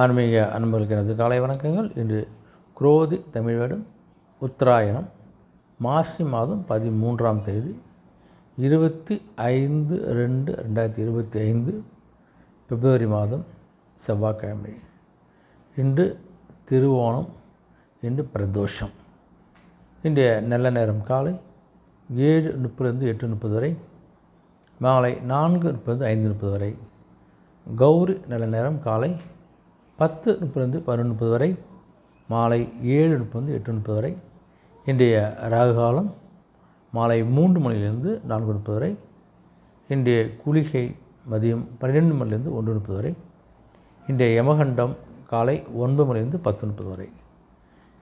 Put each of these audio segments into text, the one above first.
ஆன்மீக அன்பர்களுக்கு எனது காலை வணக்கங்கள். இன்று குரோதி தமிழ் வருடம் உத்தராயணம் மாசி மாதம் பதிமூன்றாம் தேதி இருபத்தி ஐந்து ரெண்டு ரெண்டாயிரத்தி இருபத்தி ஐந்து பிப்ரவரி மாதம் செவ்வாய்க்கிழமை. இன்று திருவோணம் இன்று பிரதோஷம். இன்றைய நல்ல நேரம் காலை ஏழு முப்பதுலேருந்து எட்டு முப்பது வரை மாலை நான்கு முப்பது ஐந்து முப்பது வரை. கௌரி நல்ல நேரம் காலை பத்து முப்பதுலேருந்து பதினொன்று முப்பது வரை மாலை ஏழு முப்பது எட்டு முப்பது வரை. இன்றைய ராகு காலம் மாலை மூன்று மணியிலிருந்து நான்கு முப்பது வரை. இன்றைய குளிகை மதியம் பன்னிரெண்டு மணிலிருந்து ஒன்று முப்பது வரை. இன்றைய யமகண்டம் காலை ஒன்பது மணிலிருந்து பத்து முப்பது வரை.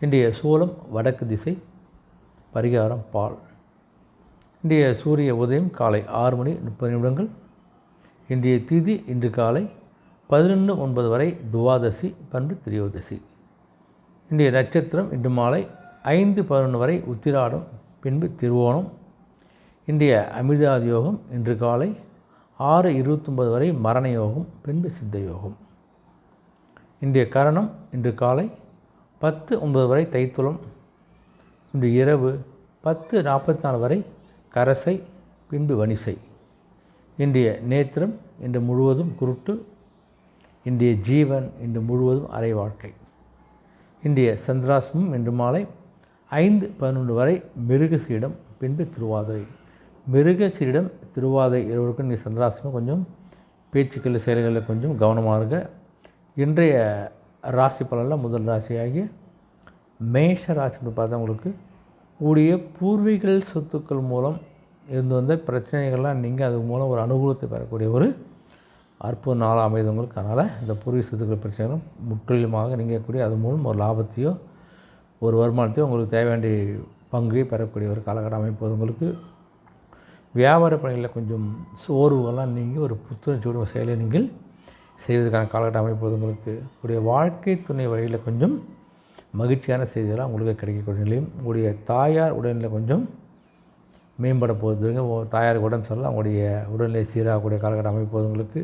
இன்றைய சூலம் வடக்கு திசை பரிகாரம் பால். இன்றைய சூரிய உதயம் காலை ஆறு மணி முப்பது நிமிடங்கள். இன்றைய திதி இன்று காலை பதினொன்று ஒன்பது வரை துவாதசி பண்பு திரியோதசி. இன்றைய நட்சத்திரம் இன்று மாலை ஐந்து பதினொன்று வரை உத்திராடம் பின்பு திருவோணம். இன்றைய அமிர்தாதி யோகம் இன்று காலை ஆறு இருபத்தொம்பது வரை மரண யோகம் பின்பு சித்த யோகம் இன்றைய கரணம் இன்று காலை பத்து ஒன்பது வரை தைத்துளம். இன்று இரவு பத்து நாற்பத்தி நாலு வரை கரசை பின்பு வனிசை இன்றைய நேத்திரம் இன்று முழுவதும் குருட்டு இன்றைய ஜீவன் இன்று முழுவதும் அரை வாழ்க்கை. இன்றைய சந்திராசமும் இன்று மாலை ஐந்து பதினொன்று வரை மிருகசீடம் பின்பு திருவாதிரை. மிருகசீடம் திருவாதிரை இருவருக்கும் இன்றைய சந்திராசமும் கொஞ்சம் பேச்சுக்கள் செயல்களில் கொஞ்சம் கவனமாக இருங்க. இன்றைய ராசி பலனில் முதல் ராசியாகிய மேஷ ராசி பார்த்தா உங்களுக்கு உடைய பூர்வீகள் சொத்துக்கள் மூலம் இருந்து வந்த பிரச்சனைகள்லாம் நீங்கள் அது மூலம் ஒரு அனுகூலத்தை பெறக்கூடிய ஒரு அற்புத நாளாக அமைதவங்களுக்கு அதனால் இந்த பூர்வீக சொத்துக்கள் பிரச்சனைகளும் முற்றிலுமாக நீங்கக்கூடிய அது மூலம் ஒரு லாபத்தையோ ஒரு வருமானத்தையோ உங்களுக்கு தேவையான பங்கு பெறக்கூடிய ஒரு காலகட்டம் அமைப்பது உங்களுக்கு. வியாபார பணிகளில் கொஞ்சம் சோர்வுகள்லாம் நீங்கள் ஒரு புத்துணர்ச்சியோட செயலை நீங்கள் செய்வதற்கான காலகட்டம் அமைப்பது உங்களுக்கு. உடைய வாழ்க்கை துணை வழியில் கொஞ்சம் மகிழ்ச்சியான செய்திகளாக உங்களுக்கு கிடைக்கக்கூடிய நிலையும் உங்களுடைய தாயார் உடல்நிலை கொஞ்சம் மேம்பட போகுது. தாயாருக்கு உடம்பு சொல்லலாம் அவங்களுடைய உடல்நிலை சீராகக்கூடிய காலகட்டம் அமைப்பது உங்களுக்கு.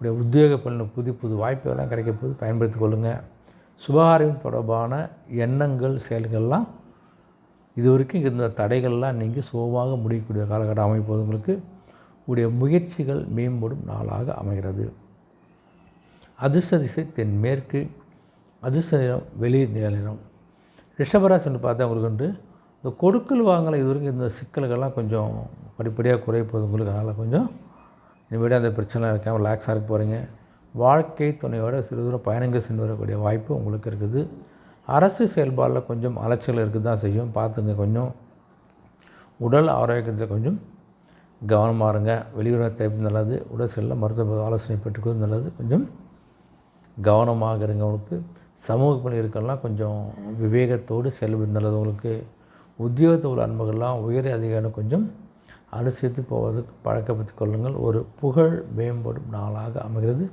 உடைய உத்தியோக பலன் புது புது வாய்ப்புகள்லாம் கிடைக்க போது பயன்படுத்தி கொள்ளுங்கள் சுபகாரியம் தொடர்பான எண்ணங்கள் செயல்கள்லாம் இது வரைக்கும் இருந்த தடைகள்லாம் நீங்கள் சுகமாக முடியக்கூடிய காலகட்டம் அமைப்போது உங்களுக்கு. உடைய முயற்சிகள் மேம்படும் நாளாக அமைகிறது. அதிர்ஷ்ட திசை தென்மேற்கு அதிர்ஷ்ட நிறம் வெளிர் நில ரிஷபராசி என்று பார்த்தா உங்களுக்கு வந்து இந்த கொடுக்கல் வாங்கலை இது வரைக்கும் இந்த சிக்கல்கள்லாம் கொஞ்சம் படிப்படியாக குறைப்போது உங்களுக்கு அதனால் கொஞ்சம் இனிமேல் அந்த பிரச்சனை இருக்காமல் ரிலாக்ஸாக இருக்க போகிறீங்க வாழ்க்கை துணையோட சிறு தூரம் பயணங்கள் சென்று வரக்கூடிய வாய்ப்பு உங்களுக்கு இருக்குது. அரசு செயல்பாடில் கொஞ்சம் அலைச்சல் இருக்குது தான் செய்யும். பார்த்துங்க கொஞ்சம். உடல் ஆரோக்கியத்தில் கொஞ்சம் கவனமாக இருங்க. வெளியுறவு தேவை நல்லது. உடல் செல்ல மருத்துவ ஆலோசனை பெற்றுக்கிறது நல்லது. கொஞ்சம் கவனமாக இருங்க உங்களுக்கு. சமூக பணி இருக்கலாம் கொஞ்சம் விவேகத்தோடு செல்வது நல்லது உங்களுக்கு. உத்தியோகத்தில் உள்ள அன்புகள்லாம் உயர் அதிகாரம் கொஞ்சம் அனுசரித்து போவதற்கு பழக்கப்படுத்தி கொள்ளுங்கள். ஒரு புகழ் மேம்படும் நாளாக அமைகிறது.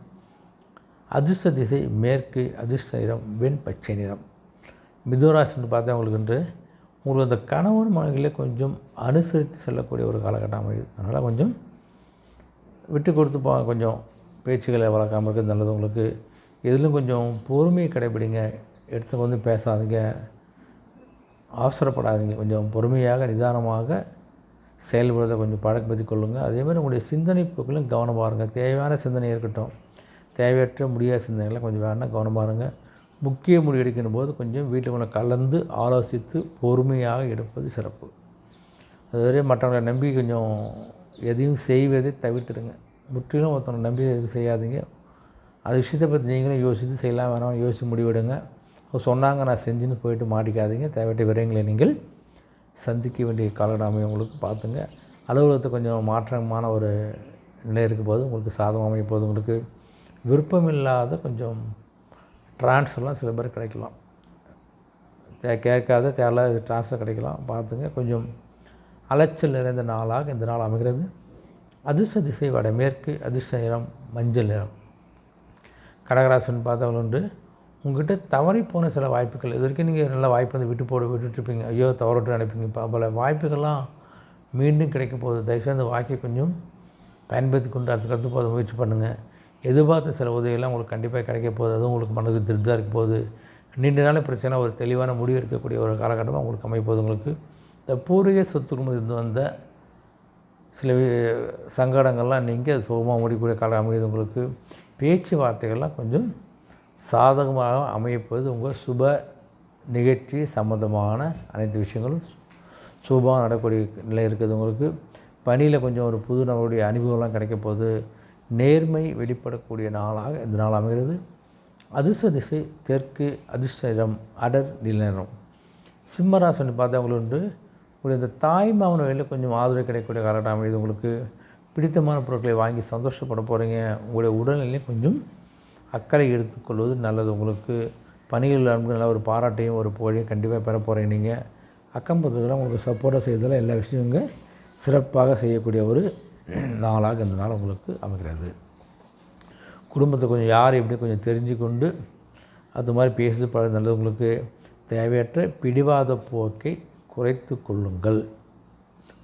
அதிர்ஷ்ட திசை மேற்கு அதிர்ஷ்ட நிறம் வெண் பச்சை நிறம். மிதுராசின்னு பார்த்தா உங்களுக்கு என்று உங்களுக்கு அந்த கணவன் மனைவிகளே கொஞ்சம் அனுசரித்து செல்லக்கூடிய ஒரு காலகட்டம் அமையுது. அதனால் கொஞ்சம் விட்டு கொடுத்து போ கொஞ்சம் பேச்சுக்களை வளர்க்காமல் இருக்கிறது நல்லது. உங்களுக்கு எதிலும் கொஞ்சம் பொறுமையை கடைபிடிங்க எடுத்து வந்து பேசாதீங்க. அவசரப்படாதீங்க. கொஞ்சம் பொறுமையாக நிதானமாக செயல்படுறதை கொஞ்சம் பழக்கப்படுத்தி கொள்ளுங்கள் அதேமாதிரி உங்களுடைய சிந்தனை போக்கிலும் கவனம் இருங்க தேவையான சிந்தனை இருக்கட்டும். தேவையற்ற முடியாத சிந்தனைகளை கொஞ்சம் வேணால் கவனம் இருங்க முக்கிய முடிவு எடுக்கணும் போது கொஞ்சம் வீட்டில் கொஞ்சம் கலந்து ஆலோசித்து பொறுமையாக எடுப்பது சிறப்பு. அதுவரை மற்றவங்களை நம்பி கொஞ்சம் எதையும் செய்வதை தவிர்த்துடுங்க. முற்றிலும் ஒருத்தவங்களை நம்பி எதுவும் செய்யாதீங்க. அது விஷயத்தை பற்றி நீங்களும் யோசித்து செய்யலாம். வேணாம் யோசித்து முடிவெடுங்க. அவங்க சொன்னாங்க நான் செஞ்சுன்னு போயிட்டு மாட்டிக்காதீங்க. தேவையற்ற விரயங்களை நீங்கள் சந்திக்க வேண்டிய காலகட்டம் உங்களுக்கு பார்த்துங்க. அலுவலகத்தை கொஞ்சம் மாற்றமான ஒரு நிலை இருக்கும் போது உங்களுக்கு சாதகம் அமைய போது உங்களுக்கு விருப்பமில்லாத கொஞ்சம் ட்ரான்ஸ்ஃபர்லாம் சில பேர் கிடைக்கலாம். தே கேட்காத தேவையில்லாத ட்ரான்ஸ்ஃபர் கிடைக்கலாம். பார்த்துங்க. கொஞ்சம் அலைச்சல் நிறைந்த நாளாக இந்த நாள் அமைகிறது. அதிர்ஷ்ட திசை வடமேற்கு அதிர்ஷ்ட நிறம் மஞ்சள் நிறம். கடகராசன் பார்த்தவர்கள் உண்டு. உங்கள்கிட்ட தவறி போன சில வாய்ப்புகள். இது வரைக்கும் நீங்கள் நல்ல வாய்ப்பு வந்து விட்டு போட விட்டுட்ருப்பீங்க ஐயோ தவறட்டு நினைப்பீங்க. இப்போ பல வாய்ப்புகள்லாம் மீண்டும் கிடைக்க போகுது. தயவுசெய்து அந்த கொஞ்சம் பயன்படுத்தி கொண்டு அடுத்த கற்று போக முயற்சி பண்ணுங்கள் எதிர்பார்த்த சில உதவியெல்லாம் உங்களுக்கு கண்டிப்பாக கிடைக்க போகுது. அதுவும் உங்களுக்கு மனதுக்கு திருப்தியாக இருக்க போகுது. நீண்ட நாள் பிரச்சனை ஒரு தெளிவான முடிவு எடுக்கக்கூடிய ஒரு காலகட்டமாக உங்களுக்கு அமைப்போது உங்களுக்கு. இந்த பூர்வீக சொத்துக்கும் இருந்து வந்த சில சங்கடங்கள்லாம் நீங்கள் அது சுகமாக முடியக்கூடிய காலம் அமையுது உங்களுக்கு. பேச்சுவார்த்தைகள்லாம் கொஞ்சம் சாதகமாக அமையப்போது உங்கள் சுப நிகழ்ச்சி சம்மந்தமான அனைத்து விஷயங்களும் சுபமாக நடக்கக்கூடிய நிலை இருக்குது உங்களுக்கு. பணியில் கொஞ்சம் ஒரு புது நம்மளுடைய அனுபவம்லாம் கிடைக்க போகுது நேர்மை வெளிப்படக்கூடிய நாளாக இந்த நாள் அமைகிறது. அதிர்ஷ்ட திசை தெற்கு அதிர்ஷ்ட நிறம் அடர் நிலநேரம் சிம்மராசன் பார்த்தா உங்களுக்கு உங்களுடைய இந்த தாய்மாமன் வழியில் கொஞ்சம் ஆதரவு கிடைக்கக்கூடிய காலகட்டம் அமையுது. உங்களுக்கு பிடித்தமான பொருட்களை வாங்கி சந்தோஷப்பட போகிறீங்க உங்களுடைய உடல்நிலையும் கொஞ்சம் அக்கறை எடுத்துக்கொள்வது நல்லது. உங்களுக்கு பணிகள் நல்ல ஒரு பாராட்டையும் ஒரு புகழையும் கண்டிப்பாக பெற போகிறீங்க நீங்கள் அக்கம் பக்கத்தில் உங்களுக்கு சப்போர்ட்டாக செய்ததில் எல்லா விஷயங்க சிறப்பாக செய்யக்கூடிய ஒரு நாளாக இந்த நாள் உங்களுக்கு அமைகிறது. குடும்பத்தை கொஞ்சம் யார் எப்படி கொஞ்சம் தெரிஞ்சு கொண்டு அது மாதிரி பேசுது பழக நல்லது. உங்களுக்கு தேவையற்ற பிடிவாத போக்கை குறைத்து கொள்ளுங்கள்.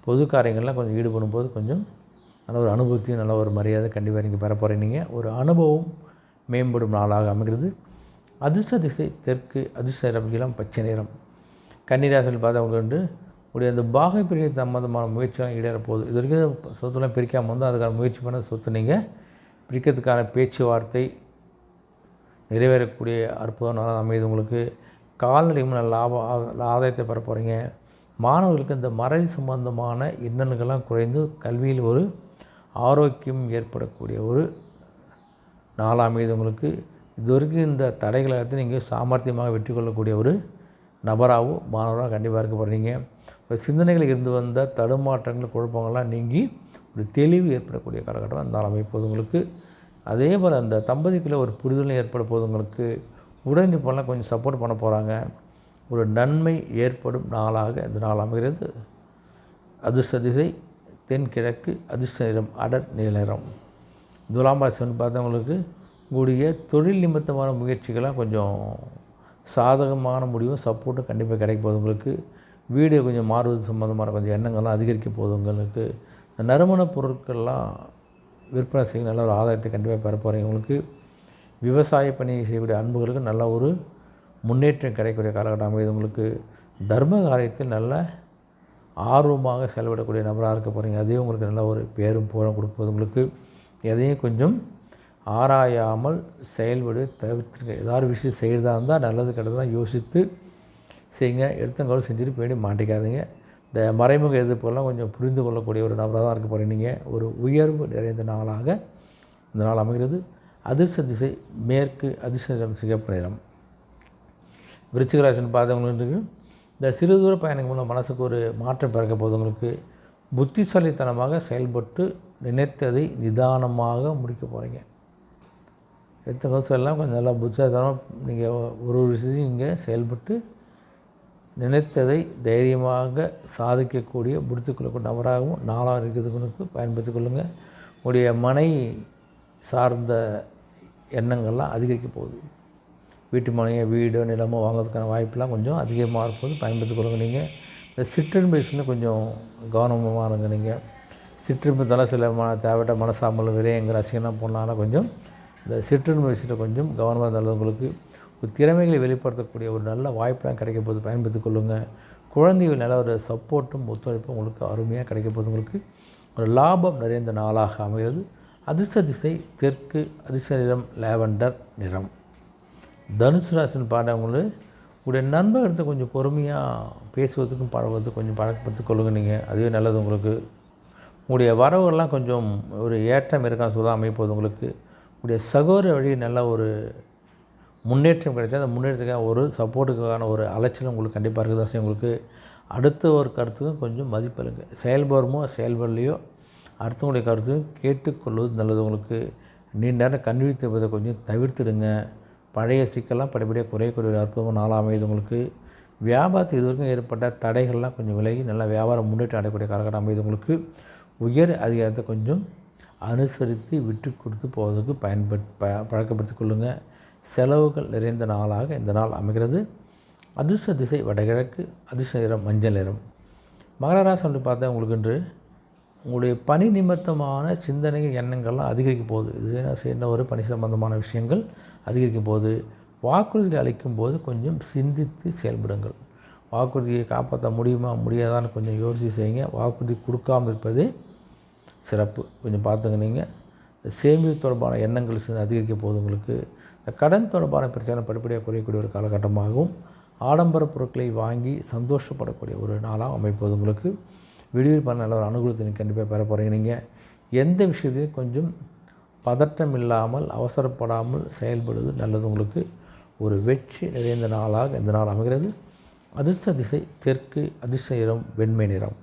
பொது காரியங்கள்லாம் கொஞ்சம் ஈடுபடும் போது கொஞ்சம் நல்ல ஒரு அனுபவத்தையும் நல்ல ஒரு மரியாதை கண்டிப்பாக நீங்கள் பெற போகிறீங்க ஒரு அனுபவம் மேம்படும் நாளாக அமைகிறது. அதிர்ஷ்ட திசை தெற்கு அதிர்ஷ்ட நிறம் இளம் பச்சை நிறம் கன்னிராசியில் பார்த்தவங்க வந்து உடைய அந்த பாகை பிரிவு சம்மந்தமான முயற்சியெல்லாம் ஈடேறப்போகுது. இது வரைக்கும் சொத்துலாம் பிரிக்காமல் வந்து அதுக்கான முயற்சி பண்ண சொத்து நீங்கள் பிரிக்கிறதுக்கான பேச்சுவார்த்தை நிறைவேறக்கூடிய அற்புதம் நல்லா அமையுது உங்களுக்கு. கால்நடை நல்ல லாபம் ஆதாயத்தை பெற போகிறீங்க மாணவர்களுக்கு இந்த மறை சம்பந்தமான இன்னல்கள்லாம் குறைந்து கல்வியில் ஒரு ஆரோக்கியம் ஏற்படக்கூடிய ஒரு நாலாம் அமையுது உங்களுக்கு இது வரைக்கும் இந்த தடைகளை எடுத்து நீங்கள் சாமர்த்தியமாக வெற்றி கொள்ளக்கூடிய ஒரு நபராகவும் மாணவராக கண்டிப்பாக இருக்க போகிறீங்க உங்கள் சிந்தனைகளில் இருந்து வந்த தடுமாற்றங்கள் குழப்பங்கள்லாம் நீங்கி ஒரு தெளிவு ஏற்படக்கூடிய காலகட்டம் அந்த நாள் போது உங்களுக்கு. அதே போல் அந்த தம்பதிக்குள்ளே ஒரு புரிதலும் ஏற்பட போது உங்களுக்கு. உடனிப்பெல்லாம் கொஞ்சம் சப்போர்ட் பண்ண போகிறாங்க ஒரு நன்மை ஏற்படும் நாளாக இந்த நாள் அமைகிறது. அதிர்ஷ்ட திசை தென்கிழக்கு அதிர்ஷ்ட நிறம் அடர் நீல நிறம். துலாம்பாசன் பார்த்தவங்களுக்கு கூடிய தொழில் நிமித்தமான முயற்சிகள்லாம் கொஞ்சம் சாதகமான முடிவும் சப்போர்ட்டும் கண்டிப்பாக கிடைக்க போகுது உங்களுக்கு. வீடு கொஞ்சம் மாறுவது சம்மந்தமான கொஞ்சம் எண்ணங்கள்லாம் அதிகரிக்க போகுது உங்களுக்கு. இந்த நறுமணப் பொருட்கள்லாம் விற்பனை செய்ய நல்ல ஒரு ஆதாயத்தை கண்டிப்பாக பெற போகிறீங்க உங்களுக்கு. விவசாய பணியை செய்யக்கூடிய அன்புகளுக்கு நல்ல ஒரு முன்னேற்றம் கிடைக்கக்கூடிய காலகட்டம் அமைது உங்களுக்கு. தர்ம காரியத்தில் நல்ல ஆர்வமாக செலவிடக்கூடிய நபராக இருக்க போகிறீங்க அதே உங்களுக்கு நல்ல ஒரு பேரும் புகழும் கொடுப்பது உங்களுக்கு. எதையும் கொஞ்சம் ஆராயாமல் செயல்படு தவிர்த்துருங்க. ஏதாவது விஷயம் செய்கிறதா இருந்தால் நல்லது கெட்டதாக யோசித்து செய்யுங்க எடுத்தங்களும் செஞ்சுட்டு போயிட்டு மாட்டிக்காதீங்க. இந்த மறைமுக எதிர்ப்புகள்லாம் கொஞ்சம் புரிந்து கொள்ளக்கூடிய ஒரு நபராக தான் இருக்க போகிறீங்க நீங்கள் ஒரு உயர்வு நிறைந்த நாளாக இந்த நாள் அமைகிறது. அதிர்ஷ்ட திசை மேற்கு அதிர்ஷ்ட நிறம் சிகப்பு நிறம். விருச்சிகராசன் பார்த்தவங்களுக்கு இந்த சிறு தூர பயணங்கள் மூலம் மனசுக்கு ஒரு மாற்றம் பிறக்க போதவங்களுக்கு புத்திசாலித்தனமாக செயல்பட்டு நினைத்ததை நிதானமாக முடிக்க போகிறீங்க எடுத்த வருஷம் எல்லாம் கொஞ்சம் நல்லா புத்திசாலித்தனம் நீங்கள் ஒரு ஒரு விஷயத்தையும் இங்கே செயல்பட்டு நினைத்ததை தைரியமாக சாதிக்கக்கூடிய முடித்துக்கொள்ளக்கூடிய நபராகவும் நாளாக இருக்கிறதுக்கு பயன்படுத்திக் கொள்ளுங்கள் உங்களுடைய மனை சார்ந்த எண்ணங்கள்லாம் அதிகரிக்க போகுது. வீட்டு மனையை வீடோ நிலமோ வாங்கிறதுக்கான வாய்ப்பெல்லாம் கொஞ்சம் அதிகமாக இருப்போது பயன்படுத்திக் கொள்ளுங்க நீங்கள் இந்த சிற்றின்ப கொஞ்சம் கவனமாக இருங்க நீங்கள் சிற்றின்பத்தால் சில ம தேவையான மனசாமல் விரயங்கள் அசிங்கம் போனாலும் கொஞ்சம் இந்த சிற்றின்ப விஷயத்தில் கொஞ்சம் கவனமாக இருந்தாலும் உங்களுக்கு ஒரு திறமைகளை வெளிப்படுத்தக்கூடிய ஒரு நல்ல வாய்ப்பெல்லாம் கிடைக்க போது பயன்படுத்திக் கொள்ளுங்கள் குழந்தைகள் நல்ல ஒரு சப்போர்ட்டும் ஒத்துழைப்பும் உங்களுக்கு அருமையாக கிடைக்க போது உங்களுக்கு ஒரு லாபம் நிறைந்த நாளாக அமைகிறது. அதிர்ஷ்ட திசை தெற்கு அதிர்ஷ்ட நிறம் லேவண்டர் நிறம். தனுசு ராசின்னு பாடுறவங்களும் உடைய நண்பர்கிட்ட கொஞ்சம் பொறுமையாக பேசுவதற்கும் பழகுவதுக்கும் கொஞ்சம் பழக்கப்படுத்திக் கொள்ளுங்க நீங்கள் அதுவே நல்லது உங்களுக்கு. உங்களுடைய வரவுகள்லாம் கொஞ்சம் ஒரு ஏற்றம் இருக்கான்னு சொல்ல அமைப்போது உங்களுக்கு. உங்களுடைய சகோதர வழி நல்ல ஒரு முன்னேற்றம் கிடைச்சா அந்த முன்னேற்றத்துக்கான ஒரு சப்போர்ட்டுக்கான ஒரு அலைச்சல் உங்களுக்கு கண்டிப்பாக இருக்குது தான் உங்களுக்கு அடுத்த ஒரு கருத்துக்கும் கொஞ்சம் மதிப்பளிங்க செயல்படுமோ செயல்படலையோ அடுத்தவங்களுடைய கருத்துக்கும் கேட்டுக்கொள்வது நல்லது. உங்களுக்கு நீண்ட நேரம் கண்விழித்துவதை கொஞ்சம் தவிர்த்துடுங்க. பழைய சிக்கல்லாம் படிப்படியாக குறையக்கூடிய ஒரு அற்புதமாக நாளாக அமையுது உங்களுக்கு. வியாபாரத்தில் இதுவரைக்கும் ஏற்பட்ட தடைகள்லாம் கொஞ்சம் விலகி நல்லா வியாபாரம் முன்னேற்றம் அடையக்கூடிய காலகட்டம் அமையுது உங்களுக்கு. உயர் அதிகாரத்தை கொஞ்சம் அனுசரித்து விட்டு கொடுத்து போவதற்கு பயன்பட் ப பழக்கப்படுத்திக் கொள்ளுங்கள் செலவுகள் நிறைந்த நாளாக இந்த நாள் அமைகிறது. அதிர்ஷ்ட திசை வடகிழக்கு அதிர்ஷ்ட நிறம் மஞ்சள் நிறம். மகர ராசி வந்து பார்த்தா உங்களுக்கு இன்று உங்களுடைய பணி நிமித்தமான சிந்தனைகள் எண்ணங்கள்லாம் அதிகரிக்க போகுது. இது சேர்ந்த ஒரு பணி சம்பந்தமான விஷயங்கள் அதிகரிக்க போகுது. வாக்குறுதி அளிக்கும் போது கொஞ்சம் சிந்தித்து செயல்படுங்கள். வாக்குறுதியை காப்பாற்ற முடியுமா முடியாதான்னு கொஞ்சம் யோசித்து செய்யுங்க. வாக்குறுதி கொடுக்காமல் இருப்பது சிறப்பு. கொஞ்சம் பார்த்துங்க நீங்கள் சேமிப்பு தொடர்பான எண்ணங்கள் அதிகரிக்க போகுது உங்களுக்கு. இந்த கடன் தொடர்பான பிரச்சனை படிப்படியாக குறையக்கூடிய ஒரு காலகட்டமாகவும் ஆடம்பர பொருட்களை வாங்கி சந்தோஷப்படக்கூடிய ஒரு நாளாக அமைப்பது உங்களுக்கு. வெளியூர் பண்ண நல்ல ஒரு அனுகூலத்தை நீங்கள் கண்டிப்பாக பெற போகிறீங்க நீங்கள் எந்த விஷயத்தையும் கொஞ்சம் பதட்டம் இல்லாமல் அவசரப்படாமல் செயல்படுவது நல்லது உங்களுக்கு. ஒரு வெற்றி நிறைந்த நாளாக இந்த நாள் அமைகிறது. அதிர்ஷ்ட திசை தெற்கு அதிர்ஷ்ட நிறம் வெண்மை நிறம்.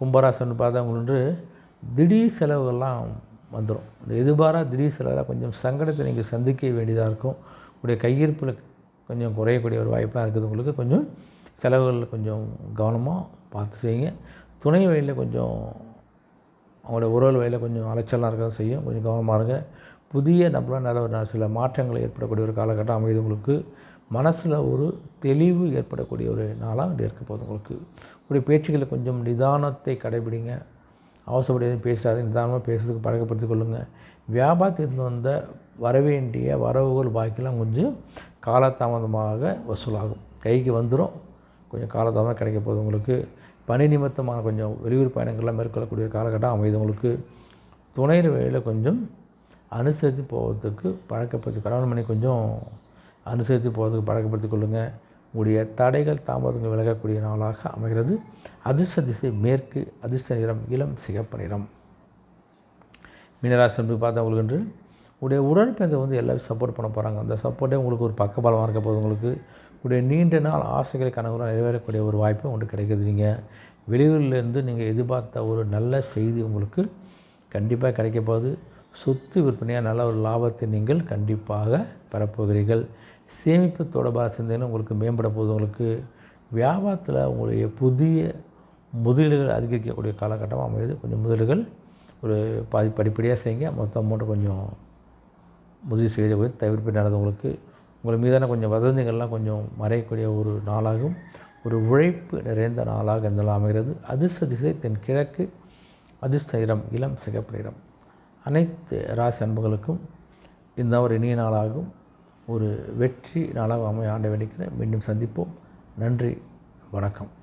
கும்பராசன் பார்த்தவங்களுக்கு திடீர் செலவுகள்லாம் வந்துடும் இந்த எதிர்பாரா திடீர் செலவில் கொஞ்சம் சங்கடத்தை நீங்கள் சந்திக்க வேண்டியதாக இருக்கும். உங்களுடைய கையிருப்பில் கொஞ்சம் குறையக்கூடிய ஒரு வாய்ப்பாக இருக்குது. உங்களுக்கு கொஞ்சம் செலவுகளில் கொஞ்சம் கவனமாக பார்த்து செய்யுங்க. துணை வழியில் கொஞ்சம் அவங்களோட உறவு வழியில் கொஞ்சம் அலைச்சலாக இருக்க செய்யும். கொஞ்சம் கவனமாக இருங்க. புதிய நபராக நல்ல ஒரு சில மாற்றங்கள் ஏற்படக்கூடிய ஒரு காலகட்டம் அமைது உங்களுக்கு. மனசில் ஒரு தெளிவு ஏற்படக்கூடிய ஒரு நாளாக இருக்க போகுது உங்களுக்கு. உங்களுடைய பேச்சுக்களில் கொஞ்சம் நிதானத்தை கடைபிடிங்க. அவசரப்படி எதுவும் பேசாது நிதானமாக பேசுறதுக்கு பழக்கப்படுத்திக் கொள்ளுங்கள் வியாபாரத்திலிருந்து வந்த வரவேண்டிய வரவுகள் பாக்கிலாம் கொஞ்சம் காலதாமதமாக வசூலாகும். கைக்கு வந்துடும் கொஞ்சம் காலதாமதம் கிடைக்க போகுது உங்களுக்கு. பணி நிமித்தமான கொஞ்சம் வெளியூர் பயணங்கள்லாம் மேற்கொள்ளக்கூடிய ஒரு காலகட்டம் அமைது உங்களுக்கு. துணையின் வழியில் கொஞ்சம் அனுசரித்து போகிறதுக்கு பழக்கப்படுத்தி கணவன் மணி கொஞ்சம் அனுசரித்து போகிறதுக்கு பழக்கப்படுத்திக் கொள்ளுங்கள் உங்களுடைய தடைகள் தாமதங்கள் விலகக்கூடிய நாளாக அமைகிறது. அதிர்ஷ்ட திசை மேற்கு அதிர்ஷ்ட நிறம் இளம் சிகப்பு நிறம். மீனராசி என்று பார்த்தா உங்களுக்கு என்று உடைய உடற்பயிற்சி வந்து எல்லாரும் சப்போர்ட் பண்ண போகிறாங்க அந்த சப்போர்ட்டே உங்களுக்கு ஒரு பக்கபலமாக இருக்க போது உங்களுக்கு. உடைய நீண்ட நாள் ஆசைகளை கனவுலாம் நிறைவேறக்கூடிய ஒரு வாய்ப்பு உங்களுக்கு கிடைக்குது நீங்கள் வெளியூர்லேருந்து நீங்கள் எதிர்பார்த்த ஒரு நல்ல செய்தி உங்களுக்கு கண்டிப்பாக கிடைக்க போகுது. சொத்து விற்பனையாக நல்ல ஒரு லாபத்தை நீங்கள் கண்டிப்பாக பெறப்போகிறீர்கள் சேமிப்பு தொடர்பாக சிந்தனை உங்களுக்கு மேம்பட போது உங்களுக்கு வியாபாரத்தில் உங்களுடைய புதிய முதலீடுகள் அதிகரிக்கக்கூடிய காலகட்டமாக அமையுது. கொஞ்சம் முதலீடுகள் ஒரு பாதி படிப்படியாக செய்யுங்க. மொத்த அமௌண்ட்டு கொஞ்சம் முதலீடு செய்த போய் தவிர்ப்பு நடந்தவங்களுக்கு உங்களுக்கு உங்கள் மீதான கொஞ்சம் வதந்திகள்லாம் கொஞ்சம் மறையக்கூடிய ஒரு நாளாகும். ஒரு உழைப்பு நிறைந்த நாளாக இந்த அமைகிறது. அதிர்ஷ்ட திசை தென் கிழக்கு அதிர்ஷ்ட இடம் இளம் சிகப்பு நிறம். அனைத்து ராசி அன்புகளுக்கும் இந்த ஒரு இனிய நாளாகும். ஒரு வெற்றி நாளாக அமைய ஆண்டை வேண்டிக்கிறேன். மீண்டும் சந்திப்போம். நன்றி. வணக்கம்.